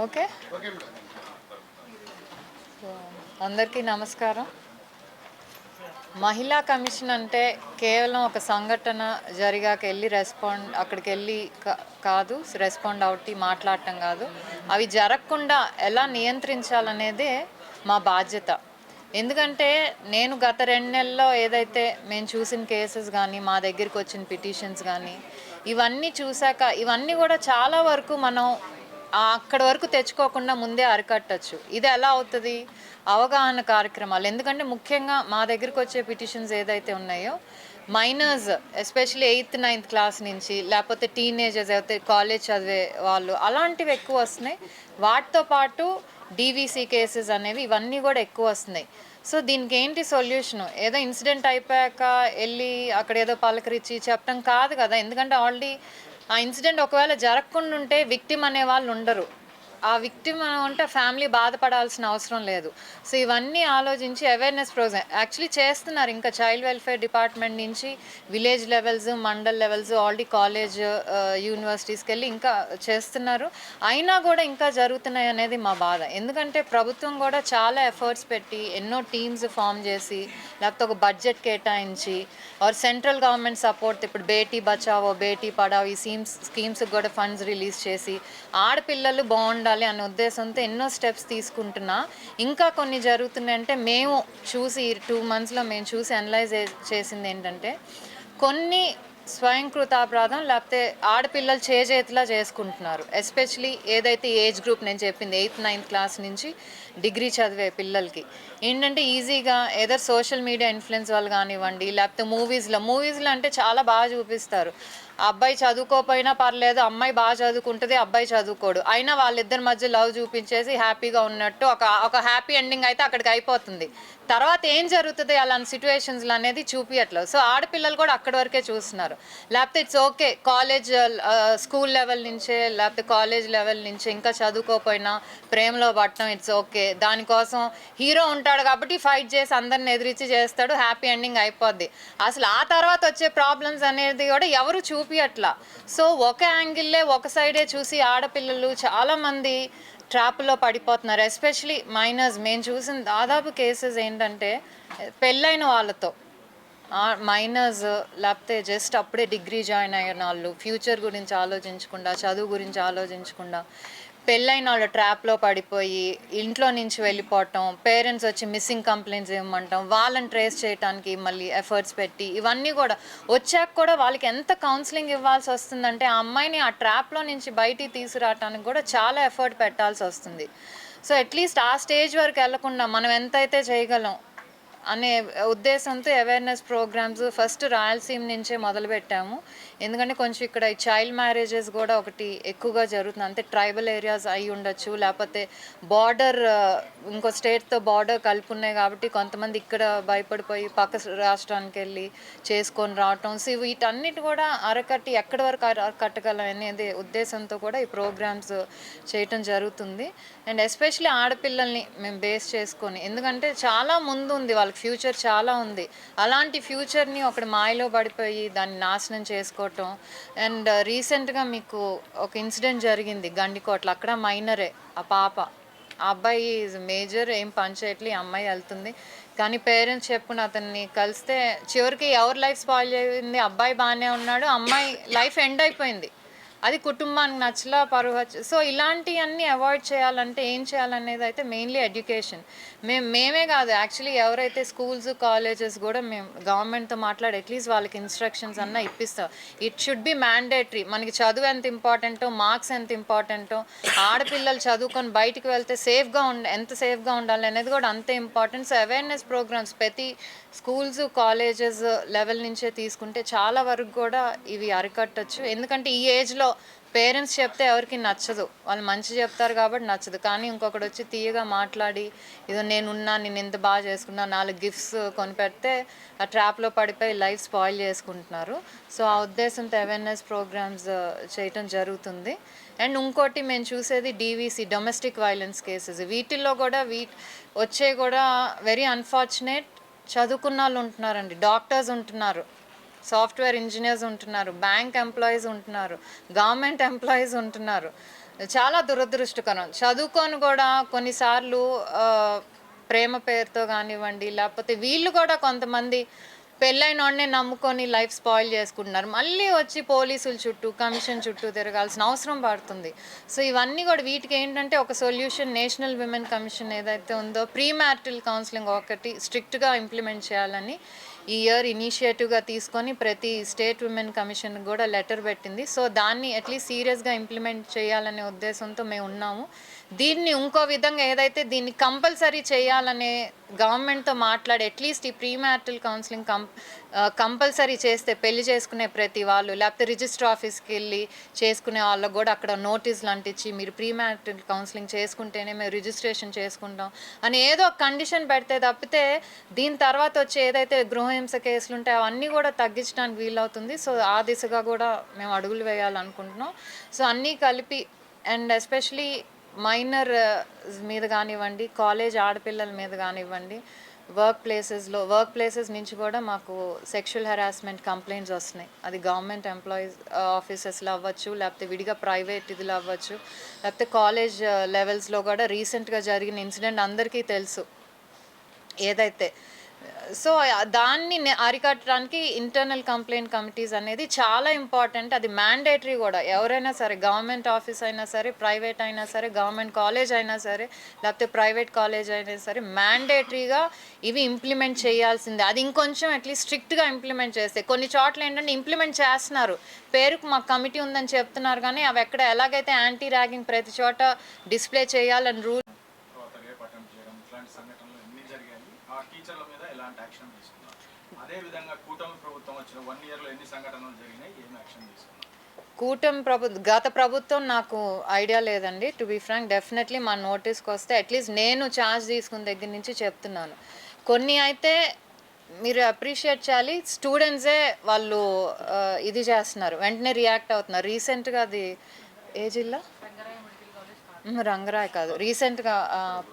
Okay? అందరికీ నమస్కారం. మహిళా కమిషన్ అంటే కేవలం ఒక సంఘటన జరిగాక వెళ్ళి రెస్పాండ్ అక్కడికి వెళ్ళి కా- కాదు రెస్పాండ్ అవుట్టి మాట్లాడటం కాదు. అవి జరగకుండా ఎలా నియంత్రించాలనేదే మా బాధ్యత. ఎందుకంటే నేను గత రెండు నెలల్లో ఏదైతే మేము చూసిన కేసెస్ కానీ మా దగ్గరికి వచ్చిన పిటిషన్స్ కానీ ఇవన్నీ చూశాక ఇవన్నీ కూడా చాలా వరకు మనం అక్కడి వరకు తెచ్చుకోకుండా ముందే అరికట్టచ్చు. ఇది ఎలా అవుతుంది? అవగాహన కార్యక్రమాలు. ఎందుకంటే ముఖ్యంగా మా దగ్గరకు వచ్చే పిటిషన్స్ ఏదైతే ఉన్నాయో minors especially eighth ninth class నుంచి లేకపోతే టీనేజర్స్ అయితే కాలేజ్ చదివే వాళ్ళు అలాంటివి ఎక్కువ వస్తున్నాయి. వాటితో పాటు డీవీసీ కేసెస్ అనేవి ఇవన్నీ కూడా ఎక్కువ వస్తున్నాయి. సో దీనికి ఏంటి సొల్యూషన్ ఏదో ఇన్సిడెంట్ అయిపోయాక వెళ్ళి అక్కడ ఏదో పలకరించి చెప్పడం కాదు కదా. ఎందుకంటే ఆల్రెడీ ఆ ఇన్సిడెంట్ ఒకవేళ జరగకుండా ఉంటే విక్టిమ్ అనే వాళ్ళు ఉండరు. ఆ విక్టిమ్ ఉంటే ఫ్యామిలీ బాధపడాల్సిన అవసరం లేదు. సో ఇవన్నీ ఆలోచించి అవేర్నెస్ ప్రోగ్రామ్ యాక్చువల్లీ చేస్తున్నారు ఇంకా చైల్డ్ వెల్ఫేర్ డిపార్ట్మెంట్ నుంచి village levels mandal levels already college యూనివర్సిటీస్కి వెళ్ళి ఇంకా చేస్తున్నారు. అయినా కూడా ఇంకా జరుగుతున్నాయి అనేది మా బాధ. ఎందుకంటే ప్రభుత్వం కూడా చాలా ఎఫర్ట్స్ పెట్టి ఎన్నో టీమ్స్ ఫామ్ చేసి లేకపోతే ఒక బడ్జెట్ కేటాయించి ఆర్ సెంట్రల్ గవర్నమెంట్ సపోర్ట్ ఇప్పుడు బేటీ బచావో బేటీ పడావో ఈ స్కీమ్స్ స్కీమ్స్కి కూడా ఫండ్స్ రిలీజ్ చేసి ఆడపిల్లలు బాగుండాలి అనే ఉద్దేశంతో ఎన్నో స్టెప్స్ తీసుకుంటున్నా. ఇంకా కొన్ని జరుగుతున్నాయంటే మేము చూసి టూ మంత్స్లో మేము చూసి అనలైజ్ చేసింది ఏంటంటే కొన్ని స్వయంకృతాపరాధం లేకపోతే ఆడపిల్లలు చేజేతిలా చేసుకుంటున్నారు. ఎస్పెషలీ ఏదైతే ఏజ్ గ్రూప్ నేను చెప్పింది ఎయిత్ నైన్త్ క్లాస్ నుంచి డిగ్రీ చదివే పిల్లలకి. ఏంటంటే ఈజీగా ఏదో సోషల్ మీడియా ఇన్ఫ్లుయెన్స్ వాళ్ళు కానివ్వండి లేకపోతే మూవీస్లో మూవీస్లో అంటే చాలా బాగా చూపిస్తారు. అబ్బాయి చదువుకోపోయినా పర్లేదు అమ్మాయి బాగా చదువుకుంటుంది అబ్బాయి చదువుకోడు. అయినా వాళ్ళిద్దరి మధ్య లవ్ చూపించేసి హ్యాపీగా ఉన్నట్టు ఒక ఒక హ్యాపీ ఎండింగ్ అయితే అక్కడికి అయిపోతుంది. తర్వాత ఏం జరుగుతుంది అలాంటి సిచ్యువేషన్స్లో అనేది చూపించట్లేదు సో ఆడపిల్లలు కూడా అక్కడి వరకే చూస్తున్నారు. లేకపోతే it's okay college school level నుంచే లేకపోతే కాలేజ్ లెవెల్ నుంచి ఇంకా చదువుకోపోయినా ప్రేమలో పట్టడం ఇట్స్ ఓకే దానికోసం హీరో ఉంటాడు కాబట్టి ఫైట్ చేసి అందరిని ఎదిరించి చేస్తాడు హ్యాపీ ఎండింగ్ అయిపోద్ది. అసలు ఆ తర్వాత వచ్చే ప్రాబ్లమ్స్ అనేది కూడా ఎవరు చూపి అట్లా. సో ఒక యాంగిల్లే ఒక సైడే చూసి ఆడపిల్లలు చాలామంది ట్రాప్లో పడిపోతున్నారు. Especially minors. మేము చూసిన దాదాపు కేసెస్ ఏంటంటే పెళ్ళైన వాళ్ళతో. మైనర్స్ లేకపోతే జస్ట్ అప్పుడే డిగ్రీ జాయిన్ అయిన వాళ్ళు. ఫ్యూచర్ గురించి ఆలోచించకుండా చదువు గురించి ఆలోచించకుండా. పెళ్ళైన వాళ్ళు ట్రాప్లో పడిపోయి ఇంట్లో నుంచి వెళ్ళిపోవటం పేరెంట్స్ వచ్చి మిస్సింగ్ కంప్లైంట్స్ ఇవ్వమంటాం వాళ్ళని ట్రేస్ చేయడానికి మళ్ళీ ఎఫర్ట్స్ పెట్టి ఇవన్నీ కూడా వచ్చాక కూడా వాళ్ళకి ఎంత కౌన్సిలింగ్ ఇవ్వాల్సి వస్తుందంటే ఆ అమ్మాయిని ఆ ట్రాప్లో నుంచి బయటికి తీసుకురావడానికి కూడా చాలా ఎఫర్ట్ పెట్టాల్సి వస్తుంది. సో అట్లీస్ట్ ఆ స్టేజ్ వరకు వెళ్ళకుండా మనం ఎంతైతే చేయగలం అనే ఉద్దేశంతో అవేర్నెస్ ప్రోగ్రామ్స్ ఫస్ట్ రాయలసీమ నుంచే మొదలుపెట్టాము. ఎందుకంటే కొంచెం ఇక్కడ ఈ చైల్డ్ మ్యారేజెస్ కూడా ఒకటి ఎక్కువగా జరుగుతుంది. అంటే ట్రైబల్ ఏరియాస్ అయి ఉండొచ్చు లేకపోతే బార్డర్ ఇంకో స్టేట్తో బార్డర్ కలిపి ఉన్నాయి కాబట్టి కొంతమంది ఇక్కడ భయపడిపోయి పక్క రాష్ట్రానికి వెళ్ళి చేసుకొని రావటం. సో వీటన్నిటి కూడా అరకట్టి ఎక్కడి వరకు అరకట్టగలం అనేది ఉద్దేశంతో కూడా ఈ ప్రోగ్రామ్స్ చేయటం జరుగుతుంది. అండ్ ఎస్పెషలీ ఆడపిల్లల్ని మేము బేస్ చేసుకొని ఎందుకంటే చాలా ముందు ఉంది వాళ్ళకి ఫ్యూచర్ చాలా ఉంది. అలాంటి ఫ్యూచర్ని ఒకటి మాయలో పడిపోయి దాన్ని నాశనం చేసుకోవడం తీసుకోవటం అండ్ uh, రీసెంట్గా మీకు ఒక ఇన్సిడెంట్ జరిగింది గండికోటలో. అక్కడ మైనరే ఆ పాప. ఆ అబ్బాయి మేజర్ ఏం పని చేయట్లే ఈ అమ్మాయి వెళ్తుంది. కానీ పేరెంట్స్ చెప్పుకుని అతన్ని కలిస్తే చివరికి ఎవరి లైఫ్ స్పాయిల్ అయింది అబ్బాయి బాగానే ఉన్నాడు అమ్మాయి లైఫ్ ఎండ్ అయిపోయింది. అది కుటుంబానికి నచ్చలా పరువు సో ఇలాంటివన్నీ అవాయిడ్ చేయాలంటే ఏం చేయాలనేది అయితే మెయిన్లీ ఎడ్యుకేషన్. మేము మేమే కాదు యాక్చువల్లీ ఎవరైతే స్కూల్స్ కాలేజెస్ కూడా మేము గవర్నమెంట్తో మాట్లాడి అట్లీస్ట్ వాళ్ళకి ఇన్స్ట్రక్షన్స్ అన్న ఇప్పిస్తాం. It should be mandatory. మనకి చదువు ఎంత ఇంపార్టెంటో మార్క్స్ ఎంత ఇంపార్టెంటో ఆడపిల్లలు చదువుకొని బయటికి వెళ్తే సేఫ్గా ఉండ ఎంత సేఫ్గా ఉండాలి అనేది కూడా అంతే ఇంపార్టెంట్. సో అవేర్నెస్ ప్రోగ్రామ్స్ ప్రతి స్కూల్స్ కాలేజెస్ లెవెల్ నుంచే తీసుకుంటే చాలా వరకు కూడా ఇవి అరికట్టచ్చు. ఎందుకంటే ఈ ఏజ్లో పేరెంట్స్ చెప్తే ఎవరికి నచ్చదు. వాళ్ళు మంచి చెప్తారు కాబట్టి నచ్చదు. కానీ ఇంకొకటి వచ్చి తీయగా మాట్లాడి ఇదో నేనున్నా నేను ఎంత బాగా చేసుకున్నా నాలుగు గిఫ్ట్స్ కొనిపెడితే ఆ ట్రాప్లో పడిపోయి లైఫ్ స్పాయిల్ చేసుకుంటున్నారు. సో ఆ ఉద్దేశంతో అవేర్నెస్ ప్రోగ్రామ్స్ uh, చేయటం జరుగుతుంది. అండ్ ఇంకోటి మేము చూసేది డీవీసీ డొమెస్టిక్ వైలెన్స్ కేసెస్ వీటిల్లో కూడా వీ వచ్చే కూడా వెరీ అన్ఫార్చునేట్ చదువుకున్న వాళ్ళు ఉంటున్నారండి. డాక్టర్స్ ఉంటున్నారు. సాఫ్ట్వేర్ ఇంజనీర్స్ ఉంటున్నారు బ్యాంక్ ఎంప్లాయీస్ ఉంటున్నారు గవర్నమెంట్ ఎంప్లాయీస్ ఉంటున్నారు. చాలా దురదృష్టకరం. చదువుకొని కూడా కొన్నిసార్లు ప్రేమ పేరుతో కానివ్వండి లేకపోతే వీళ్ళు కూడా కొంతమంది పెళ్ళైన వాడినే నమ్ముకొని లైఫ్ స్పాయిల్ చేసుకుంటున్నారు. మళ్ళీ వచ్చి పోలీసుల చుట్టూ కమిషన్ చుట్టూ తిరగాల్సిన అవసరం పడుతుంది. సో ఇవన్నీ కూడా వీటికి ఏంటంటే ఒక సొల్యూషన్ నేషనల్ విమెన్ కమిషన్ ఏదైతే ఉందో ప్రీ మ్యారిటల్ కౌన్సిలింగ్ ఒకటి స్ట్రిక్ట్గా ఇంప్లిమెంట్ చేయాలని ఈ ఇయర్ ఇనిషియేటివ్గా తీసుకొని ప్రతి స్టేట్ ఉమెన్ కమిషన్ కూడా లెటర్ పెట్టింది. సో దాన్ని అట్లీస్ట్ సీరియస్గా ఇంప్లిమెంట్ చేయాలనే ఉద్దేశంతో మేము ఉన్నాము. దీన్ని ఇంకో విధంగా ఏదైతే దీన్ని కంపల్సరీ చేయాలనే గవర్నమెంట్తో మాట్లాడి అట్లీస్ట్ ఈ ప్రీ మ్యారిటల్ కౌన్సిలింగ్ కం కంపల్సరీ చేస్తే పెళ్ళి చేసుకునే ప్రతి వాళ్ళు లేకపోతే రిజిస్టర్ ఆఫీస్కి వెళ్ళి చేసుకునే వాళ్ళకు కూడా అక్కడ నోటీసులు అంటించి మీరు ప్రీ మ్యారిటల్ కౌన్సిలింగ్ చేసుకుంటేనే మేము రిజిస్ట్రేషన్ చేసుకుంటాం అని ఏదో ఒక కండిషన్ పెడితే తప్పితే దీని తర్వాత వచ్చి ఏదైతే గృహహింస కేసులు ఉంటాయో అవన్నీ కూడా తగ్గించడానికి వీలవుతుంది. సో ఆ దిశగా కూడా మేము అడుగులు వేయాలనుకుంటున్నాం. సో అన్నీ కలిపి అండ్ ఎస్పెషలీ మైనర్ మీద కానివ్వండి కాలేజ్ ఆడపిల్లల మీద కానివ్వండి వర్క్ ప్లేసెస్లో వర్క్ ప్లేసెస్ నుంచి కూడా మాకు సెక్షువల్ హెరాస్మెంట్ కంప్లైంట్స్ వస్తున్నాయి. అది గవర్నమెంట్ ఎంప్లాయీస్ ఆఫీసెస్లో అవ్వచ్చు లేకపోతే విడిగా ప్రైవేట్ ఇదిలో అవ్వచ్చు లేకపోతే కాలేజ్ లెవెల్స్లో కూడా రీసెంట్గా జరిగిన ఇన్సిడెంట్ అందరికీ తెలుసు. ఏదైతే సో దాన్ని అరికట్టడానికి ఇంటర్నల్ కంప్లైంట్ కమిటీస్ అనేది చాలా ఇంపార్టెంట్ అది మ్యాండేటరీ కూడా. ఎవరైనా సరే గవర్నమెంట్ ఆఫీస్ అయినా సరే ప్రైవేట్ అయినా సరే గవర్నమెంట్ కాలేజ్ అయినా సరే లేకపోతే ప్రైవేట్ కాలేజ్ అయినా సరే మ్యాండేటరీగా ఇవి ఇంప్లిమెంట్ చేయాల్సిందే. అది ఇంకొంచెం అట్లీస్ట్ స్ట్రిక్ట్గా ఇంప్లిమెంట్ చేస్తే. కొన్ని చోట్ల ఏంటంటే ఇంప్లిమెంట్ చేస్తున్నారు. పేరుకు మాకు కమిటీ ఉందని చెప్తున్నారు కానీ అవి ఎక్కడ ఎలాగైతే యాంటీ ర్యాగింగ్ ప్రతి చోట డిస్ప్లే చేయాలని రూల్ తర్వాత రేపు అటెంప్ట్ చేయడం ఇట్లాంటి సంఘటనలు ఎన్ని జరిగాయి ఆ టీచర్ల మీద ఎలాంటి యాక్షన్ తీసుకున్నారు? అదే విధంగా కూటమి ప్రభుత్వం వచ్చిన వన్ ఇయర్లో ఎన్ని సంఘటనలు జరిగినాయి? ఏం యాక్షన్ తీసుకున్నారు? కూటమి ప్రభు గత ప్రభుత్వం నాకు ఐడియా లేదండి. టు బి ఫ్రాంక్ డెఫినెట్లీ మా నోటీస్కి వస్తే అట్లీస్ట్ నేను ఛార్జ్ తీసుకున్న దగ్గర నుంచి చెప్తున్నాను. కొన్ని అయితే మీరు అప్రిషియేట్ చేయాలి. స్టూడెంట్సే వాళ్ళు ఇది చేస్తున్నారు. వెంటనే రియాక్ట్ అవుతున్నారు. రీసెంట్గా అది ఏ జిల్లా? రంగరాయ్ కాదు. రీసెంట్గా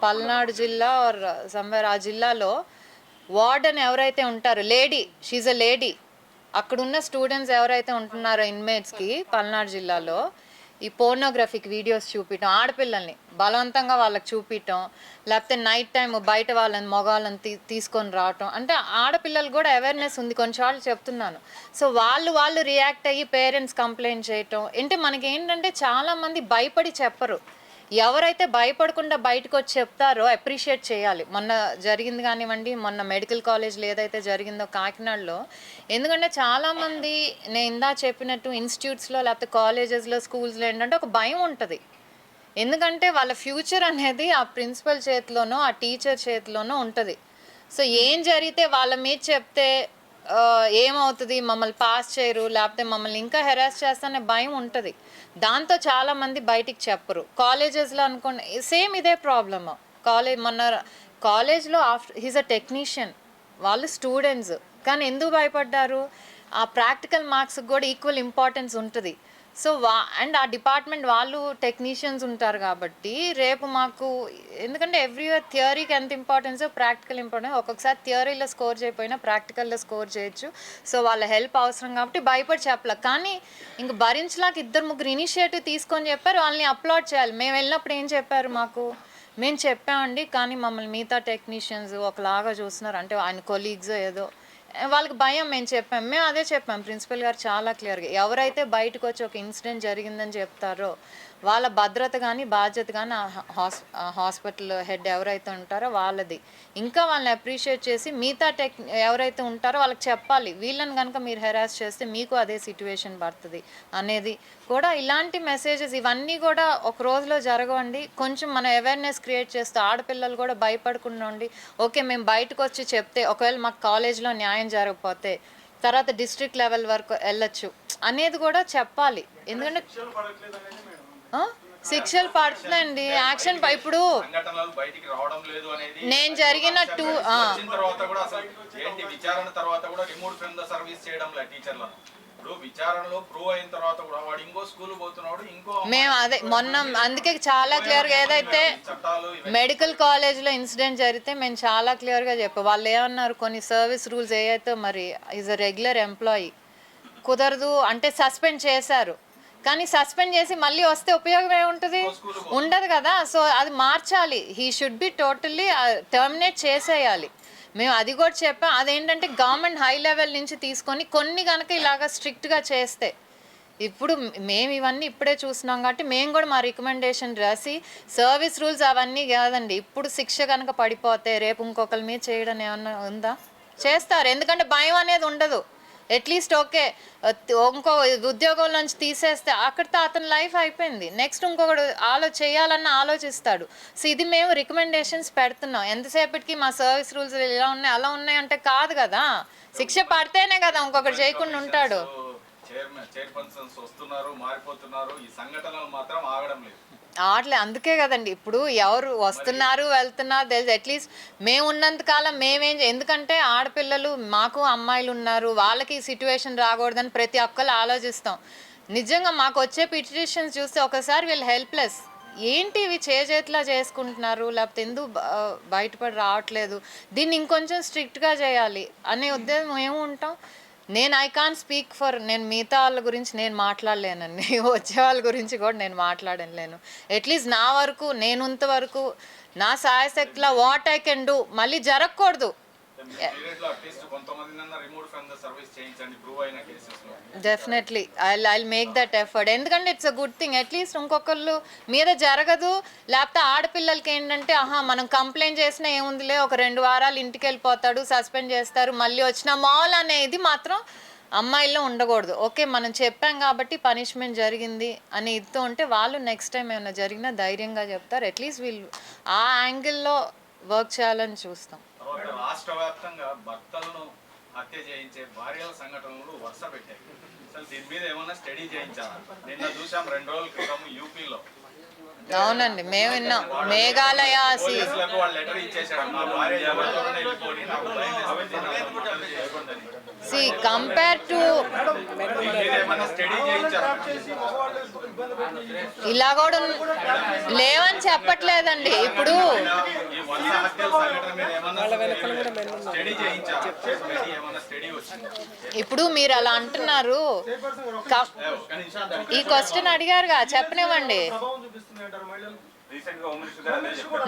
పల్నాడు జిల్లా ఆర్ సమ్వేర్ ఆ జిల్లాలో వార్డెన్ ఎవరైతే ఉంటారో లేడీ షీజ్ అ లేడీ. అక్కడున్న స్టూడెంట్స్ ఎవరైతే ఉంటున్నారో ఇన్మేట్స్కి పల్నాడు జిల్లాలో ఈ పోర్నోగ్రఫిక్ వీడియోస్ చూపించడం ఆడపిల్లల్ని బలవంతంగా వాళ్ళకి చూపించడం లేకపోతే నైట్ టైం బయట వాళ్ళని మగవాళ్ళని తీ తీసుకొని రావటం. అంటే ఆడపిల్లలు కూడా అవేర్నెస్ ఉంది. కొన్నిసార్లు చెప్తున్నాను. సో వాళ్ళు వాళ్ళు రియాక్ట్ అయ్యి పేరెంట్స్ కంప్లైంట్ చేయటం. అంటే మనకి ఏంటంటే చాలామంది భయపడి చెప్పరు. ఎవరైతే భయపడకుండా బయటకు వచ్చి చెప్తారో అప్రిషియేట్ చేయాలి. మొన్న జరిగింది కానివ్వండి మొన్న మెడికల్ కాలేజ్లో ఏదైతే జరిగిందో కాకినాడలో ఎందుకంటే చాలామంది నేను ఇందా చెప్పినట్టు ఇన్స్టిట్యూట్స్లో లేకపోతే కాలేజెస్లో స్కూల్స్లో ఏంటంటే ఒక భయం ఉంటుంది. ఎందుకంటే వాళ్ళ ఫ్యూచర్ అనేది ఆ ప్రిన్సిపల్ చేతిలోనో ఆ టీచర్ చేతిలోనో ఉంటుంది. సో ఏం జరిగితే వాళ్ళ మీద చెప్తే ఏమవుతుంది? మమ్మల్ని పాస్ చేయరు లేకపోతే మమ్మల్ని ఇంకా హెరాస్ చేస్తానే భయం ఉంటుంది. దాంతో చాలామంది బయటికి చెప్పరు. కాలేజెస్లో అనుకోండి సేమ్ ఇదే ప్రాబ్లమ్ కాలేజ్ మొన్న కాలేజ్లో ఆఫ్టర్ హీస్ అ టెక్నీషియన్ వాళ్ళు స్టూడెంట్స్ కానీ ఎందుకు భయపడ్డారు? ఆ ప్రాక్టికల్ మార్క్స్కి కూడా ఈక్వల్ ఇంపార్టెన్స్ ఉంటుంది. సో వా అండ్ ఆ డిపార్ట్మెంట్ వాళ్ళు టెక్నీషియన్స్ ఉంటారు కాబట్టి రేపు మాకు ఎందుకంటే ఎవ్రీ థియరీకి ఎంత ఇంపార్టెన్స్ ప్రాక్టికల్ ఇంపార్టెన్స్ ఒక్కొక్కసారి థియరీలో స్కోర్ చేయకపోయినా ప్రాక్టికల్లో స్కోర్ చేయొచ్చు. సో వాళ్ళ హెల్ప్ అవసరం కాబట్టి భయపడి చెప్పలే. కానీ ఇంక భరించలాక ఇద్దరు ముగ్గురు ఇనిషియేటివ్ తీసుకొని చెప్పారు వాళ్ళని అప్లోడ్ చేయాలి. మేము వెళ్ళినప్పుడు ఏం చెప్పారు మాకు? మేము చెప్పామండి కానీ మమ్మల్ని మిగతా టెక్నీషియన్స్ ఒకలాగా చూస్తున్నారు. అంటే ఆయన కొలీగ్స్ ఏదో వాళ్ళకి భయం మేము చెప్పాం. మేము అదే చెప్పాం ప్రిన్సిపల్ గారు చాలా క్లియర్గా. ఎవరైతే బయటకు వచ్చి ఒక ఇన్సిడెంట్ జరిగిందని చెప్తారో వాళ్ళ భద్రత కానీ బాధ్యత కానీ హాస్ హాస్పిటల్ హెడ్ ఎవరైతే ఉంటారో వాళ్ళది. ఇంకా వాళ్ళని అప్రిషియేట్ చేసి మిగతా టెక్ ఎవరైతే ఉంటారో వాళ్ళకి చెప్పాలి. వీళ్ళని కనుక మీరు హెరాస్ చేస్తే మీకు అదే సిచ్యువేషన్ పడుతుంది అనేది కూడా ఇలాంటి మెసేజెస్ ఇవన్నీ కూడా ఒక రోజులో జరగవండి. కొంచెం మనం అవేర్నెస్ క్రియేట్ చేస్తే ఆడపిల్లలు కూడా భయపడకుండా ఉండి ఓకే మేము బయటకు వచ్చి చెప్తే ఒకవేళ మాకు కాలేజ్లో న్యాయం జరగకపోతే తర్వాత డిస్ట్రిక్ట్ లెవెల్ వరకు వెళ్ళొచ్చు అనేది కూడా చెప్పాలి. ఎందుకంటే శిక్షలు పడుతుందండి యాక్షన్ ఇప్పుడు నేను జరిగిన టూ ఆ, వచ్చిన తర్వాత కూడా అసలు ఏంటి విచారణ తర్వాత కూడా రిమూవ్ ఫ్రమ్ ద సర్వీస్ చేయడం లేదు టీచర్లను. ఇప్పుడు విచారణలో ప్రూవ్ అయిన తర్వాత కూడా వాడు ఇంకో స్కూల్ పోతున్నాడు ఇంకో మేము అదే మొన్న అందుకే చాలా క్లియర్గా ఏదైతే చట్టాలు ఇవి మెడికల్ కాలేజ్లో ఇన్సిడెంట్ జరిగితే మేము చాలా క్లియర్గా చెప్పాం. వాళ్ళు ఏమన్నారు? కొన్ని సర్వీస్ రూల్స్ ఏవైతే మరి ఈజ్ అ రెగ్యులర్ ఎంప్లాయీ కుదరదు అంటే సస్పెండ్ చేశారు. కానీ సస్పెండ్ చేసి మళ్ళీ వస్తే ఉపయోగం ఏముంటుంది? ఉండదు కదా. సో అది మార్చాలి. He should be totally terminate చేసేయాలి. మేము అది కూడా చెప్పాం. అదేంటంటే గవర్నమెంట్ హై లెవెల్ నుంచి తీసుకొని కొన్ని కనుక ఇలాగ స్ట్రిక్ట్గా చేస్తే ఇప్పుడు మేము ఇవన్నీ ఇప్పుడే చూస్తున్నాం కాబట్టి మేము కూడా మా రికమెండేషన్ రాసి సర్వీస్ రూల్స్ అవన్నీ కాదండి. ఇప్పుడు శిక్ష కనుక పడిపోతే రేపు ఇంకొకరి మీద చేయడం ఏమన్నా ఉందా? చేస్తారు. ఎందుకంటే భయం అనేది ఉండదు. అట్లీస్ట్ ఓకే ఇంకో ఉద్యోగం నుంచి తీసేస్తే అక్కడితో అతని లైఫ్ అయిపోయింది. నెక్స్ట్ ఇంకొకడు ఆలో చేయాలన్న ఆలోచిస్తాడు. సో ఇది మేము రికమెండేషన్స్ పెడుతున్నాం. ఎంతసేపటికి మా సర్వీస్ రూల్స్ ఇలా ఉన్నాయి అలా ఉన్నాయి అంటే కాదు కదా. శిక్ష పడితేనే కదా ఇంకొకటి చేయకుండా ఉంటాడు. చైర్మన్ చైర్పర్సన్స్ వస్తున్నారు మారిపోతున్నారు. ఈ సంఘటనలు మాత్రం ఆగడం లేదు. ఆటలే అందుకే కదండి. ఇప్పుడు ఎవరు వస్తున్నారు వెళ్తున్నారు తెలుసు అట్లీస్ట్ మేము ఉన్నంత కాలం మేమేం చే- ఎందుకంటే ఆడపిల్లలు మాకు అమ్మాయిలు ఉన్నారు. వాళ్ళకి ఈ సిచ్యువేషన్ రాకూడదని ప్రతి ఒక్కరు ఆలోచిస్తాం. నిజంగా మాకు వచ్చే పిటిషన్స్ చూస్తే ఒకసారి వీళ్ళు హెల్ప్లెస్ ఏంటి ఇవి చేజేట్లా చేసుకుంటున్నారు? లేకపోతే ఎందుకు బయటపడి రావట్లేదు? దీన్ని ఇంకొంచెం స్ట్రిక్ట్గా చేయాలి. అనే ఉద్దేశం మేము ఉంటాం. నేను ఐ కాన్ స్పీక్ ఫర్ నేను మిగతా వాళ్ళ గురించి నేను మాట్లాడలేనండి. వచ్చే వాళ్ళ గురించి కూడా నేను మాట్లాడలేను అట్లీస్ట్ నా వరకు నేనుంత వరకు నా సాయశక్తిలో వాట్ ఐ కెన్ డూ మళ్ళీ జరగకూడదు. Definitely I I make that effort ఎందుకంటే it's a good thing at least ఇంకొకళ్ళు మీద జరగదు. లేకపోతే ఆడపిల్లలకి ఏంటంటే ఆహా మనం కంప్లైంట్ చేసినా ఏముందిలే ఒక రెండు వారాలు ఇంటికి వెళ్ళిపోతాడు సస్పెండ్ చేస్తారు మళ్ళీ వచ్చిన మాల్ అనేది మాత్రం అమ్మాయిల్లో ఉండకూడదు. ఓకే మనం చెప్పాం కాబట్టి పనిష్మెంట్ జరిగింది అని ఇస్తూ ఉంటే వాళ్ళు నెక్స్ట్ టైం ఏమైనా జరిగినా ధైర్యంగా చెప్తారు. అట్లీస్ట్ వీళ్ళు ఆ యాంగిల్లో వర్క్ చేయాలని చూస్తాం. రాష్ట్ర వ్యాప్తంగా భర్తలను హత్య చేయించే భార్యల సంఘటనలు వరుస పెట్టాయి. అసలు దీని మీద ఏమన్నా స్టడీ చేయించాలా? నిన్న చూసాం రెండు రోజుల క్రితం యూపీలో. అవునండి మేము విన్నాం. మేఘాలయ వాళ్ళు లెటర్ ఇచ్చేసాడు మా భార్య ఎవరితో వెళ్ళిపోయి నాకు సి కంపేర్ టు ఇలా కూడా లేవని చెప్పట్లేదండి. ఇప్పుడు ఇప్పుడు మీరు అలా అంటున్నారు. ఈ క్వశ్చన్ అడిగారుగా చెప్పనివ్వండి.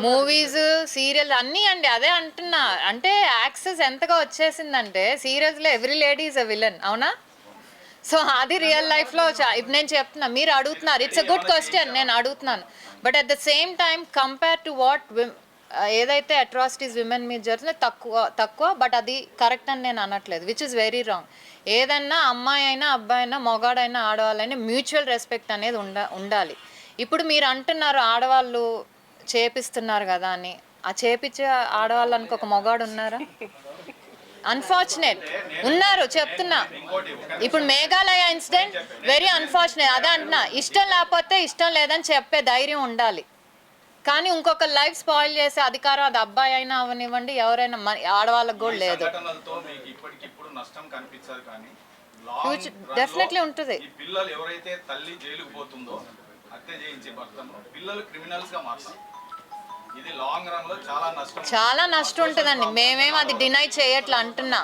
మూవీస్ సీరియల్ అన్నీ అండి అదే అంటున్నా. అంటే యాక్సెస్ ఎంతగా వచ్చేసిందంటే సీరియల్స్లో every lady is a villain అవునా? సో అది రియల్ లైఫ్లో ఇప్పుడు నేను చెప్తున్నా మీరు అడుగుతున్నారు. ఇట్స్ అ గుడ్ క్వశ్చన్ నేను అడుగుతున్నాను. But at the same time compare to what ఏదైతే అట్రాసిటీస్ విమెన్ మీద జరుగుతుందో తక్కువ తక్కువ బట్ అది కరెక్ట్ అని నేను అనట్లేదు విచ్ ఇస్ వెరీ రాంగ్ ఏదన్నా అమ్మాయి అయినా అబ్బాయి అయినా మొగాడైనా ఆడవాళ్ళైనా మ్యూచువల్ రెస్పెక్ట్ అనేది ఉండ ఉండాలి. ఇప్పుడు మీరు అంటున్నారు ఆడవాళ్ళు చేపిస్తున్నారు కదా అని. ఆ చేపించే ఆడవాళ్ళనికి ఒక మొగాడు ఉన్నారా? అన్ఫార్చునేట్ ఉన్నారు చెప్తున్నా. ఇప్పుడు మేఘాలయ ఇన్సిడెంట్ వెరీ అన్ఫార్చునేట్ అదే అంటున్నా ఇష్టం లేకపోతే ఇష్టం లేదని చెప్పే ధైర్యం ఉండాలి. కానీ ఇంకొక లైఫ్ స్పాయిల్ చేసే అధికారం అది అబ్బాయి అయినా అవనివ్వండి ఎవరైనా ఆడవాళ్ళకి కూడా లేదు. సంఘటనలతో మీకు ఇప్పటికిప్పుడు నష్టం కనిపించదు కానీ long Future- run లో definitely ఉంటుంది. పిల్లలు ఎవరైతే తల్లి జైలుకు పోతుందో హత్య చేయించే భర్తను పిల్లలు క్రిమినల్స్గా మారుతారు ఇది లాంగ్ రన్లో చాలా నష్టం. చాలా నష్టం ఉంటుందండి. మేమేం అది డినై చేయట్లా అంటున్నా.